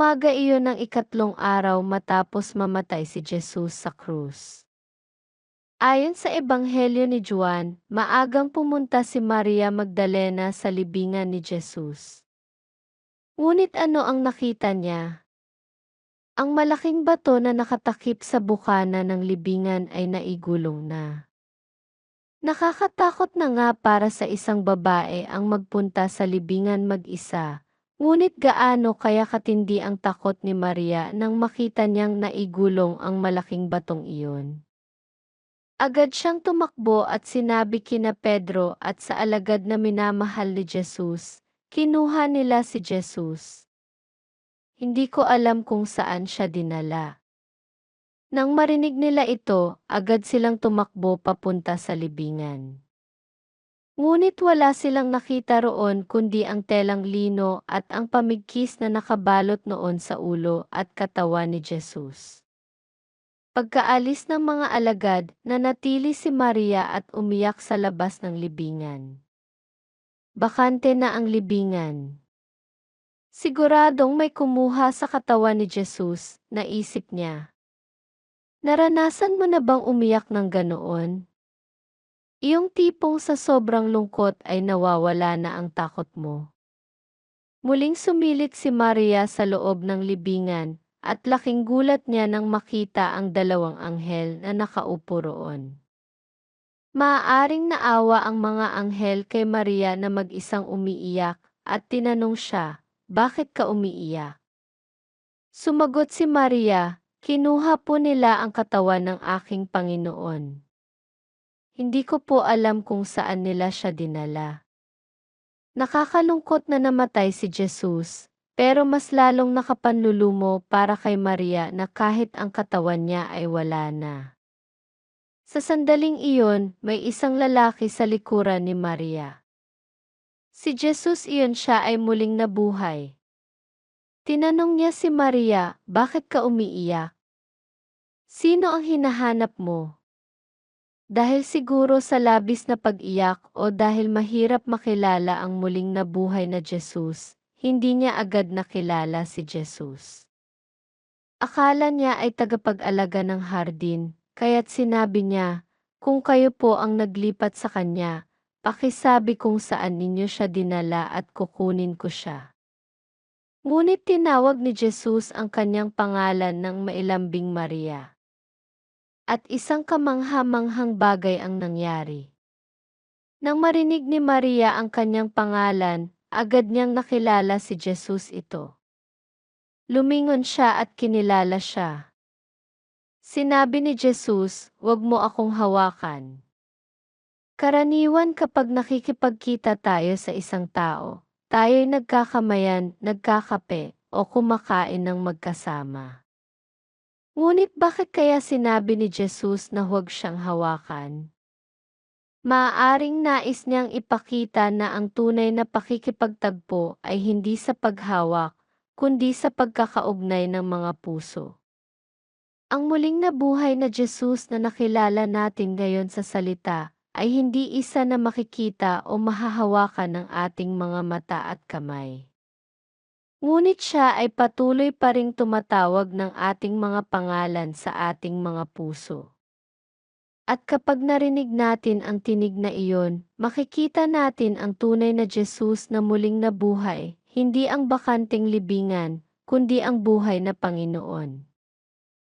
Umaga iyon ng ikatlong araw matapos mamatay si Jesus sa krus. Ayon sa Ebanghelyo ni Juan, maagang pumunta si Maria Magdalena sa libingan ni Jesus. Ngunit ano ang nakita niya? Ang malaking bato na nakatakip sa bukana ng libingan ay naigulong na. Nakakatakot na nga para sa isang babae ang magpunta sa libingan mag-isa, ngunit gaano kaya katindi ang takot ni Maria nang makita niyang naigulong ang malaking batong iyon. Agad siyang tumakbo at sinabi kina Pedro at sa alagad na minamahal ni Jesus, kinuha nila si Jesus. Hindi ko alam kung saan siya dinala. Nang marinig nila ito, agad silang tumakbo papunta sa libingan. Ngunit wala silang nakita roon kundi ang telang lino at ang pamigkis na nakabalot noon sa ulo at katawan ni Jesus. Pagkaalis ng mga alagad, nanatili si Maria at umiyak sa labas ng libingan. Bakante na ang libingan. Siguradong may kumuha sa katawan ni Jesus, naisip niya. Naranasan mo na bang umiyak ng ganoon? Iyong tipong sa sobrang lungkot ay nawawala na ang takot mo. Muling sumilit si Maria sa loob ng libingan at laking gulat niya nang makita ang dalawang anghel na nakaupo roon. Maaaring naawa ang mga anghel kay Maria na mag-isang umiiyak at tinanong siya, bakit ka umiiyak? Sumagot si Maria, Kinuha po nila ang katawan ng aking Panginoon. Hindi ko po alam kung saan nila siya dinala. Nakakalungkot na namatay si Jesus, pero mas lalong nakapanlulumo para kay Maria na kahit ang katawan niya ay wala na. Sa sandaling iyon, may isang lalaki sa likuran ni Maria. Si Jesus iyon siya ay muling nabuhay. Tinanong niya si Maria, bakit ka umiiyak? Sino ang hinahanap mo? Dahil siguro sa labis na pag-iyak o dahil mahirap makilala ang muling nabuhay na Jesus, hindi niya agad nakilala si Jesus. Akala niya ay tagapag-alaga ng hardin, kaya't sinabi niya, kung kayo po ang naglipat sa kanya, pakisabi kung saan ninyo siya dinala at kukunin ko siya. Ngunit tinawag ni Jesus ang kanyang pangalan ng mailambing Maria. At isang kamangha-manghang bagay ang nangyari. Nang marinig ni Maria ang kanyang pangalan, agad niyang nakilala si Jesus ito. Lumingon siya at kinilala siya. Sinabi ni Jesus, huwag mo akong hawakan. Karaniwan kapag nakikipagkita tayo sa isang tao, Tayo'y nagkakamayan, nagkakape, o kumakain ng magkasama. Ngunit bakit kaya sinabi ni Jesus na huwag siyang hawakan? Maaaring nais niyang ipakita na ang tunay na pakikipagtagpo ay hindi sa paghawak, kundi sa pagkakaugnay ng mga puso. Ang muling nabuhay na Jesus na nakilala natin ngayon sa salita ay hindi isa na makikita o mahahawakan ng ating mga mata at kamay. Ngunit siya ay patuloy pa ring tumatawag ng ating mga pangalan sa ating mga puso. At kapag narinig natin ang tinig na iyon, makikita natin ang tunay na Jesus na muling nabuhay, hindi ang bakanting libingan, kundi ang buhay na Panginoon.